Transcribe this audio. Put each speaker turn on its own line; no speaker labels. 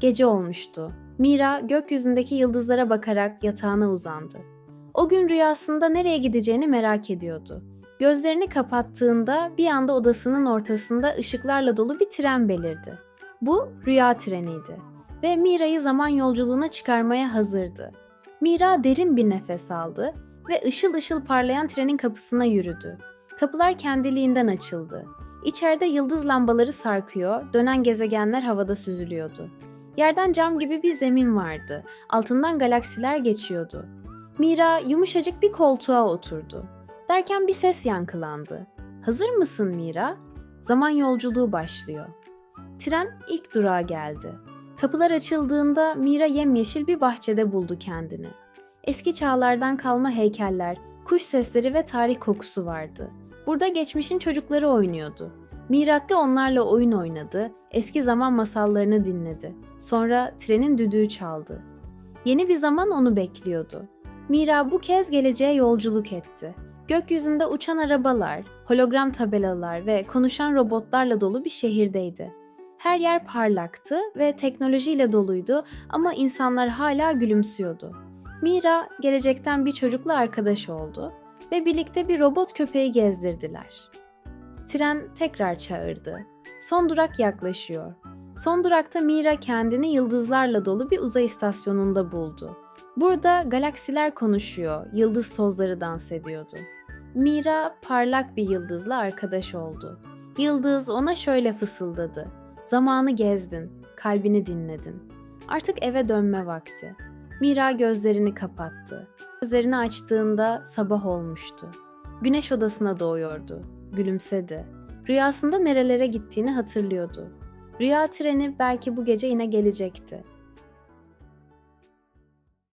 Gece olmuştu. Mira gökyüzündeki yıldızlara bakarak yatağına uzandı. O gün rüyasında nereye gideceğini merak ediyordu. Gözlerini kapattığında bir anda odasının ortasında ışıklarla dolu bir tren belirdi. Bu rüya treniydi ve Mira'yı zaman yolculuğuna çıkarmaya hazırdı. Mira derin bir nefes aldı ve ışıl ışıl parlayan trenin kapısına yürüdü. Kapılar kendiliğinden açıldı. İçeride yıldız lambaları sarkıyor, dönen gezegenler havada süzülüyordu. Yerden cam gibi bir zemin vardı. Altından galaksiler geçiyordu. Mira yumuşacık bir koltuğa oturdu. Derken bir ses yankılandı. Hazır mısın Mira? Zaman yolculuğu başlıyor. Tren ilk durağa geldi. Kapılar açıldığında Mira yemyeşil bir bahçede buldu kendini. Eski çağlardan kalma heykeller, kuş sesleri ve tarih kokusu vardı. Burada geçmişin çocukları oynuyordu. Mirakki onlarla oyun oynadı, eski zaman masallarını dinledi. Sonra trenin düdüğü çaldı. Yeni bir zaman onu bekliyordu. Mira bu kez geleceğe yolculuk etti. Gökyüzünde uçan arabalar, hologram tabelalar ve konuşan robotlarla dolu bir şehirdeydi. Her yer parlaktı ve teknolojiyle doluydu ama insanlar hala gülümsüyordu. Mira gelecekten bir çocukla arkadaş oldu ve birlikte bir robot köpeği gezdirdiler. Tren tekrar çağırdı. Son durak yaklaşıyor. Son durakta Mira kendini yıldızlarla dolu bir uzay istasyonunda buldu. Burada galaksiler konuşuyor, yıldız tozları dans ediyordu. Mira parlak bir yıldızla arkadaş oldu. Yıldız ona şöyle fısıldadı. Zamanı gezdin, kalbini dinledin. Artık eve dönme vakti. Mira gözlerini kapattı. Gözlerini açtığında sabah olmuştu. Güneş odasına doğuyordu. Gülümsedi. Rüyasında nerelere gittiğini hatırlıyordu. Rüya treni belki bu gece yine gelecekti.